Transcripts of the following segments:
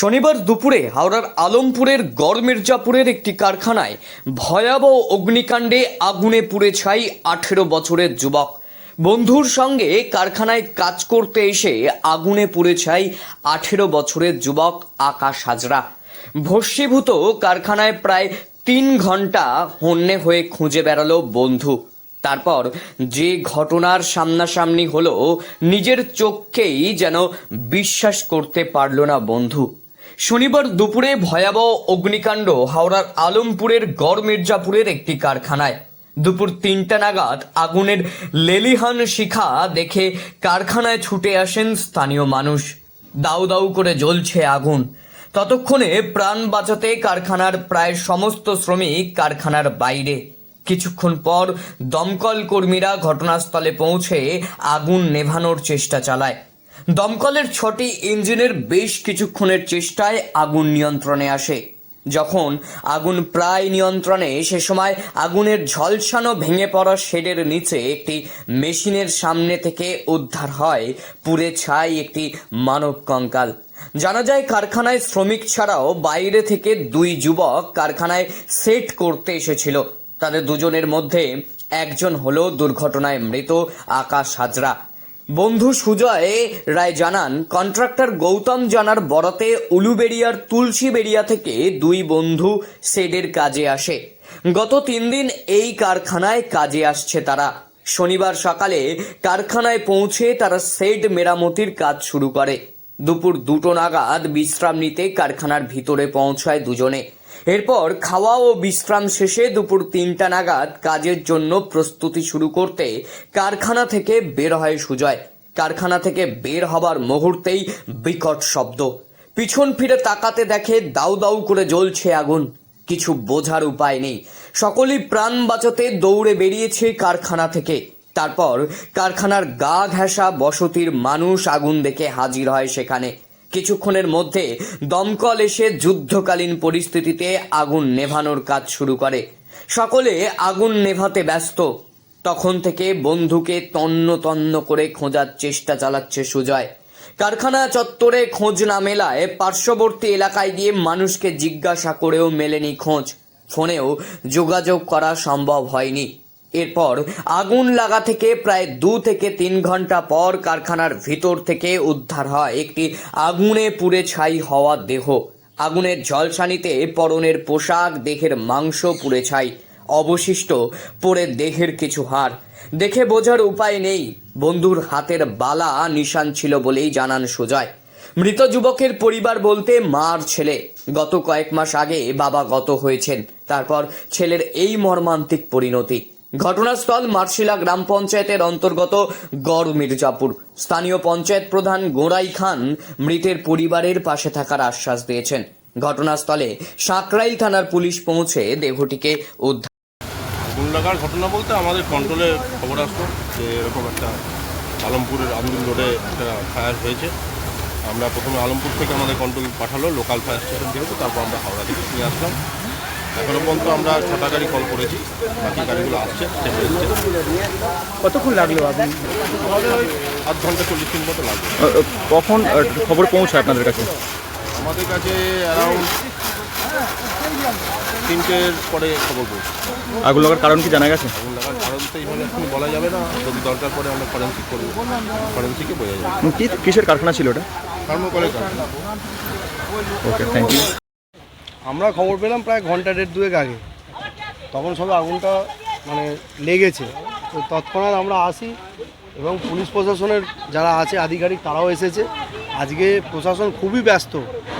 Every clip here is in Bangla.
শনিবার দুপুরে হাওড়ার আলমপুরের গড় মির্জাপুরের একটি কারখানায় ভয়াবহ অগ্নিকাণ্ডে আগুনে পুড়ে ছাই আঠেরো বছরের যুবক। বন্ধুর সঙ্গে কারখানায় কাজ করতে এসে আগুনে পুড়ে ছাই আঠেরো বছরের যুবক আকাশ হাজরা। ভস্মীভূত কারখানায় প্রায় তিন ঘণ্টা হন্যে হয়ে খুঁজে বেড়ালো বন্ধু। তারপর যে ঘটনার সামনাসামনি হলো, নিজের চোখকেই যেন বিশ্বাস করতে পারল না বন্ধু। শনিবার দুপুরে ভয়াবহ অগ্নিকাণ্ড হাওড়ার আলমপুরের গড় মির্জাপুরের একটি কারখানায়। দুপুর তিনটা নাগাদ আগুনের লেলিহান শিখা দেখে কারখানায় ছুটে আসেন স্থানীয় মানুষ। দাউ দাউ করে জ্বলছে আগুন। ততক্ষণে প্রাণ বাঁচাতে কারখানার প্রায় সমস্ত শ্রমিক কারখানার বাইরে। কিছুক্ষণ পর দমকল কর্মীরা ঘটনাস্থলে পৌঁছে আগুন নেভানোর চেষ্টা চালায়। দমকলের ছটি ইঞ্জিনের বেশ কিছুক্ষণের চেষ্টায় আগুন নিয়ন্ত্রণে আসে। যখন আগুন প্রায় নিয়ন্ত্রণে, সে সময় আগুনের ঝলসানো ভেঙে পড়া শেডের নিচে একটি মেশিনের সামনে থেকে উদ্ধার হয় পুড়ে ছাই একটি মানব কঙ্কাল। জানা যায়, কারখানায় শ্রমিক ছাড়াও বাইরে থেকে দুই যুবক কারখানায় সেট করতে এসেছিল। তাদের দুজনের মধ্যে একজন হলো দুর্ঘটনায় মৃত আকাশ হাজরা। বন্ধু সুজয় রায় জানান, কন্ট্রাক্টর গৌতম জানার বরাতে উলুবেড়িয়ার তুলসীবেড়িয়া থেকে দুই বন্ধু শেডের কাজে আসে। গত তিন দিন এই কারখানায় কাজে আসছে তারা। শনিবার সকালে কারখানায় পৌঁছে তারা শেড মেরামতির কাজ শুরু করে। দুপুর দুটো নাগাদ বিশ্রাম নিতে কারখানার ভিতরে পৌঁছায় দুজনে। এরপর খাওয়া ও বিশ্রাম শেষে দুপুর তিনটা নাগাদ কাজের জন্য প্রস্তুতি শুরু করতে কারখানা থেকে বের হয় সুজয়। কারখানা থেকে বের হবার মুহূর্তেই বিকট শব্দ। পিছন ফিরে তাকাতে দেখে দাউ দাউ করে জ্বলছে আগুন। কিছু বোঝার উপায় নেই। সকলেই প্রাণ বাঁচাতে দৌড়ে বেরিয়েছে কারখানা থেকে। তারপর কারখানার গা ঘেঁষা বসতির মানুষ আগুন দেখে হাজির হয় সেখানে। কিছুক্ষণের মধ্যে দমকল এসে যুদ্ধকালীন পরিস্থিতিতে আগুন নেভানোর কাজ শুরু করে। সকলে আগুন নেভাতে ব্যস্ত। তখন থেকে বন্ধুকে তন্ন তন্ন করে খোঁজার চেষ্টা চালাচ্ছে সুজয়। কারখানা চত্বরে খোঁজ না মেলায় পার্শ্ববর্তী এলাকায় গিয়ে মানুষকে জিজ্ঞাসা করেও মেলেনি খোঁজ। ফোনেও যোগাযোগ করা সম্ভব হয়নি। এরপর আগুন লাগা থেকে প্রায় দু থেকে তিন ঘণ্টা পর কারখানার ভিতর থেকে উদ্ধার হয় একটি আগুনে পুড়ে ছাই হওয়া দেহ। আগুনের ঝলসানিতে পরনের পোশাক, দেহের মাংস পুড়ে ছাই, অবশিষ্ট পড়ে দেহের কিছু হার দেখে বোঝার উপায় নেই, বন্ধুর হাতের বালা নিশান ছিল বলেই জানান সুজয় মৃত যুবকের পরিবার বলতে মার ছেলে। গত কয়েক মাস আগে বাবা গত হয়েছেন, তারপর ছেলের এই মর্মান্তিক পরিণতি। ঘটনাস্থল মার্শিলা গ্রাম পঞ্চায়েতের অন্তর্গত গড় মির্জাপুর। স্থানীয় পঞ্চায়েত প্রধান গোড়াই খান মৃতের পরিবারের পাশে থাকার আশ্বাস দিয়েছেন। ঘটনাস্থলে সাঁকরাইল থানার পুলিশ পৌঁছে দেহটিকে উদ্ধার লাগার ঘটনা বলতে আমাদের কন্ট্রোলে খবর আসলো যে এরকম একটা আলমপুরের আন্দুল রোডে একটা ফায়ার হয়েছে। আমরা প্রথমে আলমপুর থেকে আমাদের কন্ট্রোল পাঠালো লোকাল ফায়ার স্টেশন যেহেতু তারপর আমরা হাওড়া থেকে নিয়ে আসলাম। এখনও পর্যন্ত আমরা ছটা গাড়ি কল করেছি বাকি গাড়িগুলো আসছে কতক্ষণ লাগল আপনি? ওই আধ ঘণ্টা চল্লিশ মিনিট মতো লাগবে। কখন খবর পৌঁছায় আপনাদের কাছে? আমাদের কাছে অ্যারাউন্ড তিনটের পরে খবর পৌঁছে। আগুন লাগার কারণ কি জানা গেছে? আগুন লাগার কারণ তো এইভাবে এখন বলা যাবে না। যদি দরকার পড়ে আমরা ফরেন্সিক করব। ফরেন্সিকে বোঝা যাবে। কি কিসের কারখানা ছিল ওটা? থার্মোকলের কারণ ওকে থ্যাংক ইউ আমরা খবর পেলাম প্রায় ঘণ্টা দেড় দুয়েক আগে। তখন সবে আগুনটা মানে লেগেছে। তো তৎক্ষণাৎ আমরা আসি এবং পুলিশ প্রশাসনের যারা আছে আধিকারিক তারাও এসেছে। আজকে প্রশাসন খুবই ব্যস্ত।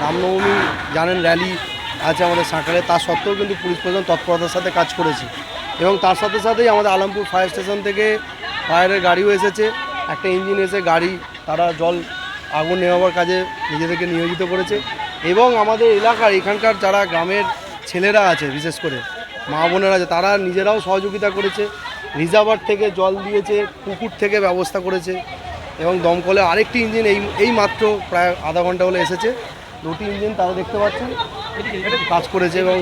রামনবমী জানেন, র্যালি আছে আমাদের সাঁকালে তার সত্ত্বেও কিন্তু পুলিশ প্রশাসন তৎপরতার সাথে কাজ করেছে। এবং তার সাথে সাথেই আমাদের আলমপুর ফায়ার স্টেশন থেকে ফায়ারের গাড়িও এসেছে। একটা ইঞ্জিন এসে গাড়ি, তারা জল, আগুন নেওয়ার কাজে নিজেদেরকে নিয়োজিত করেছে। এবং আমাদের এলাকার এখানকার যারা গ্রামের ছেলেরা আছে, বিশেষ করে মা বোনেরা আছে, তারা নিজেরাও সহযোগিতা করেছে, রিজার্ভার থেকে জল দিয়েছে, পুকুর থেকে ব্যবস্থা করেছে এবং দমকলে আরেকটি ইঞ্জিন এই এই মাত্র প্রায় আধা ঘণ্টা হলে এসেছে। দুটি ইঞ্জিন তারা দেখতে পাচ্ছেন, কাজ করেছে এবং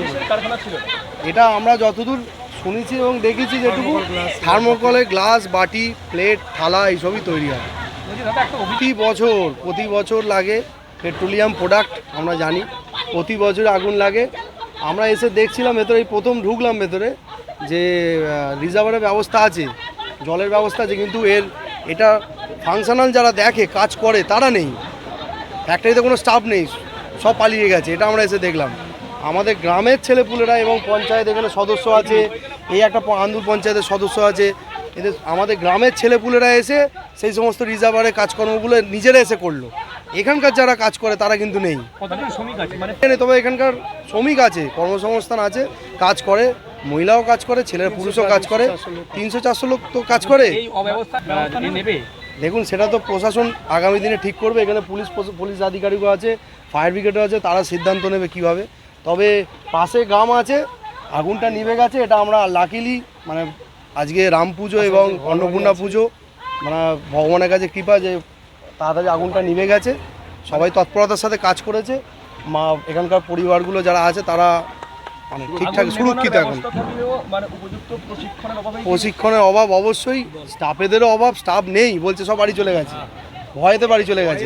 এটা আমরা যতদূর শুনেছি এবং দেখেছি যেটুকু, থার্মোকলে গ্লাস, বাটি, প্লেট, থালা এইসবই তৈরি হয়। প্রতি বছর প্রতি বছর লাগে পেট্রোলিয়াম প্রোডাক্ট আমরা জানি। প্রতি বছর আগুন লাগে। আমরা এসে দেখছিলাম ভেতরে, এই প্রথম ঢুকলাম ভেতরে যে রিজার্ভারের ব্যবস্থা আছে, জলের ব্যবস্থা আছে, কিন্তু এর, এটা ফাংশনাল যারা দেখে, কাজ করে, তারা নেই। ফ্যাক্টরিতে কোনো স্টাফ নেই, সব পালিয়ে গেছে, এটা আমরা এসে দেখলাম। আমাদের গ্রামের ছেলেপুলেরা এবং পঞ্চায়েত এখানে সদস্য আছে, এই একটা আন্দুল পঞ্চায়েতের সদস্য আছে। এদের, আমাদের গ্রামের ছেলেপুলেরা এসে সেই সমস্ত রিজার্ভারের কাজকর্মগুলো নিজেরা এসে করল। এখানকার যারা কাজ করে তারা কিন্তু নেই। এখানে তবে এখানকার শ্রমিক আছে কর্মসংস্থান আছে কাজ করে মহিলাও কাজ করে ছেলেরা পুরুষও কাজ করে তিনশো চারশো লোক তো কাজ করে। দেখুন সেটা তো প্রশাসন আগামী দিনে ঠিক করবে। এখানে পুলিশ পুলিশ আধিকারিকও আছে ফায়ার ব্রিগেডও আছে তারা সিদ্ধান্ত নেবে কীভাবে। তবে পাশে গ্রাম আছে আগুনটা নিভে গেছে এটা আমরা লাকিলি মানে আজকে রাম পুজো এবং অন্নপূর্ণা পুজো মানে ভগবানের কাছে কৃপা যে তাড়াতাড়ি আগুনটা নিভে গেছে। সবাই তৎপরতার সাথে কাজ করেছে। মা এখানকার পরিবারগুলো যারা আছে তারা মানে ঠিকঠাক সুরক্ষিত এখন। প্রশিক্ষণের অভাব অবশ্যই। স্টাফেদেরও অভাব স্টাফ নেই বলছে সব বাড়ি চলে গেছে। ভয়েতে বাড়ি চলে গেছে।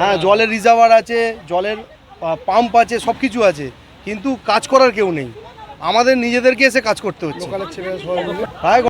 হ্যাঁ জলের রিজার্ভার আছে জলের পাম্প আছে সব কিছু আছে। কিন্তু কাজ করার কেউ নেই। আমাদের নিজেদেরকে এসে কাজ করতে হচ্ছে। প্রায়